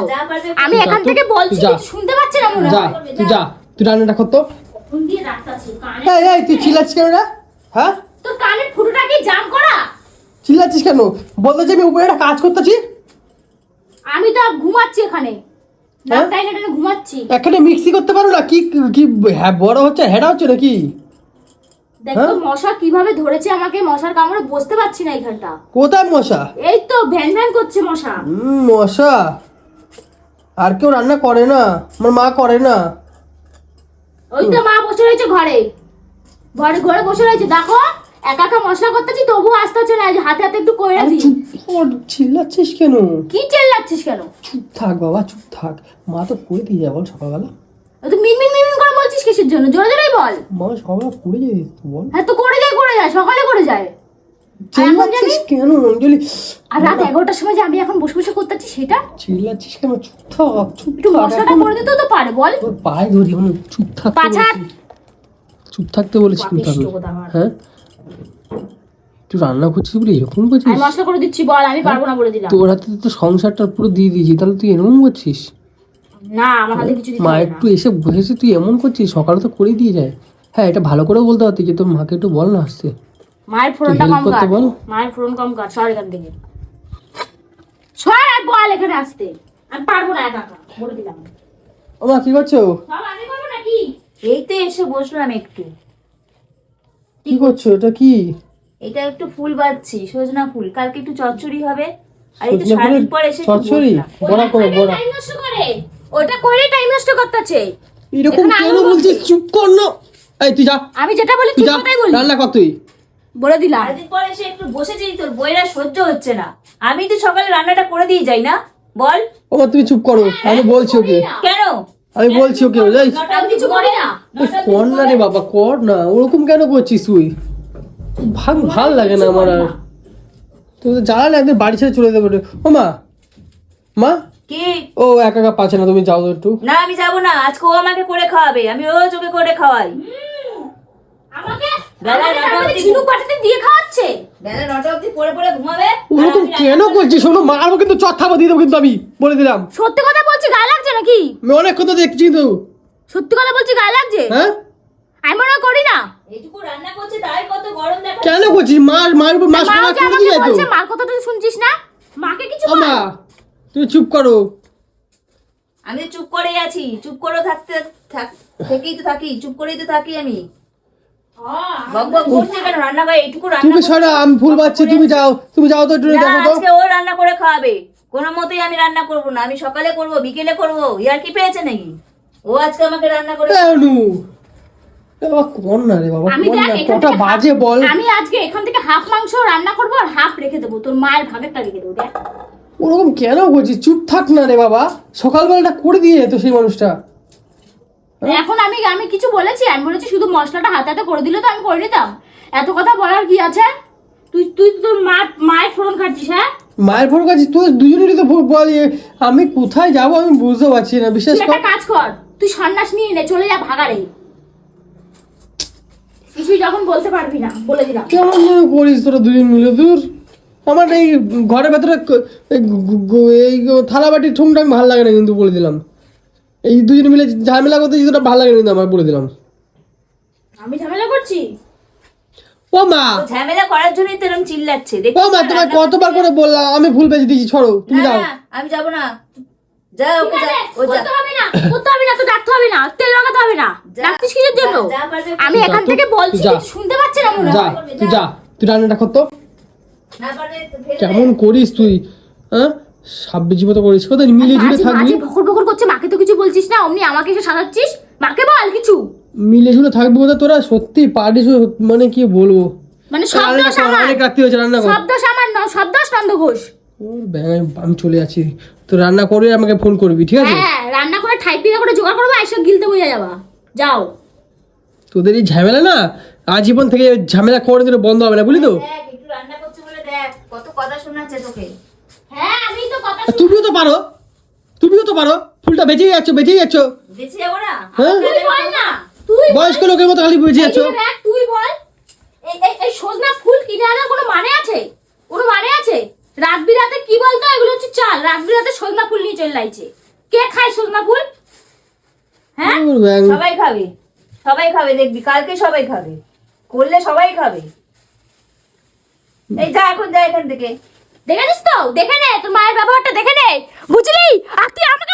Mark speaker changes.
Speaker 1: পারবে
Speaker 2: আমি এখান থেকে বলছি শুনতে পাচ্ছে না মনে
Speaker 3: যা
Speaker 2: হয়
Speaker 3: তুই যা। তুই রান্নাটা কর তো।
Speaker 2: ফোন দিয়ে রাখতাছি? কানে
Speaker 3: এই এই তুই চিল্লাচ্ছিস কেন রে? হ্যাঁ?
Speaker 2: তোর কানের ফুটোটা কি জাম করা?
Speaker 3: চিল্লাচ্ছিস কেন? বলতে যে আমি উপরে একটা কাজ করতেছি।
Speaker 2: আমি তো ঘুমাচ্ছি এখানে।
Speaker 3: হ্যাঁ?
Speaker 2: ঘুমাচ্ছি।
Speaker 3: এখানে মিক্সি করতে পারো না? কি কি হ্যাঁ বড় হচ্ছে হেডা হচ্ছে নাকি?
Speaker 2: দেখো
Speaker 3: হ্যাঁ?
Speaker 2: মশা কীভাবে ধরেছে আমাকে মশার কামড়ে বসতে পারছি না এখানটা।
Speaker 3: কোথায় মশা?
Speaker 2: এই তো ভ্যান ভ্যান করছে মশা।
Speaker 3: মশা। আর কেউ রান্না করে না আমার মা করে না।
Speaker 2: ওই তো মা বসে রয়েছে ঘরে। ঘরে ঘরে বসে রয়েছে। দেখো একা একা মশলা করতেছি তবু আসতে হচ্ছে না হাতে হাতে একটু
Speaker 3: চুপ কর, চিল্লাচ্ছিস কেন?
Speaker 2: কি চেল্লাচ্ছিস কেন?
Speaker 3: চুপ থাক বাবা চুপ থাক। মা তো করে দিয়ে যায় বল সকালবেলা।
Speaker 2: ও তো মিনমিন মিনমিন করে বলছিস কিসের জন্য? জোরে জোরেই বল।
Speaker 3: মা সকালবেলা করে যায় বল।
Speaker 2: হ্যাঁ তো করে যায় করে যায় সকালে করে যায়।
Speaker 3: চিল্লাচ্ছিস কেন অঞ্জলি
Speaker 2: আর রাত এগারোটার সময় যে আমি এখন বসে বসে করতেছি সেটা?
Speaker 3: চিল্লাচ্ছিস কেন? চুপ থাক চুপ
Speaker 2: একটু মশলাটা করে দিতেও তো পারে বল।
Speaker 3: তোর পায়ে ধরি চুপ। চুপ থাকতে বলেছি। হ্যাঁ? তুই রান্না করছিস বলে এরকম করছিস?
Speaker 2: আমি মশলা করে দিচ্ছি বল আমি পারব না বলে দিলাম।
Speaker 3: তোর হাতে তো সংসারটা পুরো দিয়ে দিয়েছি তাহলে তুই এরকম করছিস?
Speaker 2: না আমার হাতে কিছু
Speaker 3: মা একটু এসে বসেছে তুই এমন করছিস সকালে তো করে দিয়ে যায়। হ্যাঁ এটা ভালো করে বলতে পারতি যে তোর মাকে একটু বল না আসতে।
Speaker 2: মায়ের ফোড়নটা কম কাট। মায়ের ফোড়ন কম কাট সর এখান থেকে। সর আর বল এখানে আসতে। আমি পারব না একা একা বলে দিলাম।
Speaker 3: ও মা কি করছ?
Speaker 2: নাকি?
Speaker 1: এই তো এসে বসলাম একটু।
Speaker 3: কি করছ? এটা কি?
Speaker 1: এটা একটু ফুল বাঁধছি সজনা ফুল। কালকে একটু চচ্চড়ি হবে। আর এই তো সারাদিন পর এসে
Speaker 3: চচ্চড়ি?
Speaker 1: বসলাম।
Speaker 3: বড়া করো বড়া।
Speaker 2: টাইম নষ্ট করে। ওটা করে টাইম নষ্ট করতেছে।
Speaker 3: এরকম কেন বলছিস? চুপ কর না। এই তুই যা।
Speaker 2: আমি যেটা বলি
Speaker 3: তুই
Speaker 2: কথাই বলি।
Speaker 3: রান্না কর তুই।
Speaker 2: বলে দিলাম।
Speaker 1: সারাদিন পর এসে একটু বসেছি তোর বইরা সহ্য হচ্ছে না। আমি তো সকালে রান্নাটা করে দিয়ে যাই না। বল।
Speaker 3: ও তুমি চুপ করো আমি বলছি ওকে।
Speaker 1: কেন?
Speaker 3: আমি বলছি ওকে যাই
Speaker 2: কিছু করি না।
Speaker 3: কর না রে বাবা কর না ওরকম কেন করছিস তুই? ভাগ ভালো লাগে না আমার আর। তুই তো জ্বালা না একদিন বাড়ি ছেড়ে চলে যাবে ও মা মা?
Speaker 1: কি?
Speaker 3: ও একা একা পাচ্ছে না তুমি যাও তো একটু।
Speaker 1: না আমি যাব না আজকে ও আমাকে করে খাওয়াবে আমি রোজ ওকে করে খাওয়াই। বেলা নটা অবধি-
Speaker 2: ঝিনুক বাটিতে দিয়ে খাওয়াচ্ছে।
Speaker 1: বেলা নটা অবধি পড়ে পড়ে ঘুমাবে। আর
Speaker 3: ওরকম কেন করছিস? শোনো মারবো কিন্তু চট থাপা দিয়ে দেবো কিন্তু আমি বলে দিলাম।
Speaker 2: সত্যি কথা বলছি গায়ে লাগছে নাকি?
Speaker 3: আমি অনেক কথা দেখছি কিন্তু।
Speaker 2: সত্যি কথা বলছি গায়ে লাগছে?
Speaker 3: হ্যাঁ?
Speaker 2: আমি মনে করি না।
Speaker 1: এইটুকু রান্না করছে তাই কত গরম দেখা
Speaker 3: কেন করছিস? মার মার উপর মাস মার
Speaker 2: যে
Speaker 3: করে
Speaker 2: আমাকে
Speaker 3: দিয়ে তো
Speaker 2: বলছে মার কথা তুই শুনছিস না? মাকে কিছু
Speaker 3: ও
Speaker 2: বল।
Speaker 3: তুমি চুপ করো।
Speaker 1: আমি চুপ করেই আছি চুপ করে থাকতে থাক থেকেই তো থাকি চুপ করেই তো থাকি আমি।
Speaker 3: তুমি সরা আমি ফুল পাচ্ছি তুমি যাও তুমি যাও তো একটু দেখো তো।
Speaker 1: আজকে ও রান্না করে খাওয়াবে। কোনো মতেই আমি রান্না করব না আমি সকালে করব বিকেলে করব ইয়ার কি পেয়েছে নাকি? ও আজকে আমাকে রান্না করে
Speaker 3: কেন এ বাবা কর না রে বাবা
Speaker 2: আমি
Speaker 3: কটা বাজে বল।
Speaker 2: আজকে এখান থেকে হাফ মাংস রান্না করব আর হাফ রেখে দেবো তোর মায়ের ভাগেরটা রেখে দেবো দেখ।
Speaker 3: ওরকম কেন করছিস? চুপ থাক না রে বাবা সকালবেলাটা করে দিয়ে যেত সেই মানুষটা।
Speaker 2: এখন আমি আমি কিছু বলেছি আমি বলেছি শুধু মশলাটা হাতে হাতে করে দিলে তো আমি করে নিতাম। এত কথা বলার কি আছে? তুই তুই তোর মা মায়ের ফোন খাচ্ছিস হ্যাঁ?
Speaker 3: মায়ের ফোন কাছে তুই দুজনেরই তো বল- আমি কোথায় যাব আমি বুঝতে পারছি না বিশেষ
Speaker 2: তুই
Speaker 3: কর।
Speaker 2: কাজ কর তুই সন্ন্যাস নিয়ে নে চলে যা ভাগারে কিছুই যখন বলতে পারবি না বলে দিলাম।
Speaker 3: কেমন করিস তোরা দুজন মিলে দূর। আমার এই ঘরের ভেতরে এই থালা বাটির ঠুংটা আমি ভালো লাগে না কিন্তু বলে দিলাম। এই দুজন মিলে ঝামেলা করতে যেটা ভালো লাগে না আমার বলে দিলাম।
Speaker 2: আমি ঝামেলা করছি?
Speaker 3: ও মা!
Speaker 1: ঝামেলা করার জন্যই তো এরকম চিল্লাচ্ছে।
Speaker 3: ও মা তোমায় কতবার করে বললাম আমি ভুল বেঁচে দিয়েছি ছড়ো তুমি যাও।
Speaker 1: আমি যাব না। যা ওকে যা ও যা।
Speaker 2: হবে না করতে হবে না তো ডাকতে হবে না তেল লাগাতে হবে না।
Speaker 1: যা,
Speaker 2: ডাকছিস কিসের জন্য? আমি এখান থেকে বলছি
Speaker 3: যা।
Speaker 2: শুনতে পাচ্ছে না মনে
Speaker 3: যা
Speaker 2: হয়
Speaker 3: তুই যা তুই রান্নাটা
Speaker 1: পারবে তো ফেলে
Speaker 3: কেমন করিস তুই হ্যাঁ? সাব্বির জীবত করিস কোথায় মিলে ঝুলে থাকবি।
Speaker 2: ভকর ভকর করছে মাকে তো কিছু বলছিস না অমনি আমাকে এসে সাজাচ্ছিস? মাকে বল কিছু।
Speaker 3: মিলে ঝুলে থাকবি কোথায় তোরা সত্যি পারিস মানে কি বলব?
Speaker 2: মানে সব
Speaker 3: রান্না
Speaker 2: দোষ আমার।
Speaker 3: অনেক রাত্রি হয়েছে রান্না কর
Speaker 2: সব দোষ আমার ন সব দোষ নন্দ ঘোষ।
Speaker 3: ওর আমি- চলে যাচ্ছি। তো রান্না করে আমাকে ফোন করবি ঠিক আছে?
Speaker 2: হ্যাঁ রান্না করে ঠাই পিড়া করে জোগাড় করব এসব গিলতে বোঝা যাবা। যাও।
Speaker 3: তোদের এই ঝামেলা না আজীবন থেকে ঝামেলা করে দিলে বন্ধ হবে না বুঝলি তো?
Speaker 1: দেখ একটু রান্না করছে বলে দেখ কত কথা শোনাচ্ছে তোকে।
Speaker 2: হ্যাঁ আমি তো কথা
Speaker 3: আর তুমিও তো পারো। তুমিও তো পারো। ফুলটা বেঁচেই যাচ্ছ বেঁচেই যাচ্ছ হ্যাঁ?
Speaker 2: তুই বল না। তুই
Speaker 3: বয়স্ক লোকের মতো খালি বেঁচে যাচ্ছ
Speaker 2: তুই বল। এই এই এই সজনা ফুল কিনে আনার কোনো মানে আছে? কোনো মানে আছে? রাত বিরাতে কি বলতো? এগুলো হচ্ছে চাল। রাত বিরাতে সজনা ফুল নিয়ে চলে লাইছে কে খায় সজনা ফুল? হ্যাঁ?
Speaker 1: সবাই খাবে। সবাই খাবে দেখবি। কালকে সবাই খাবে। করলে সবাই খাবে। এই যা এখন যা এখান থেকে।
Speaker 2: দেখেছিস তো? দেখে নে তোর মায়ের ব্যবহারটা দেখে নে। বুঝলি? আর তুই আমাকে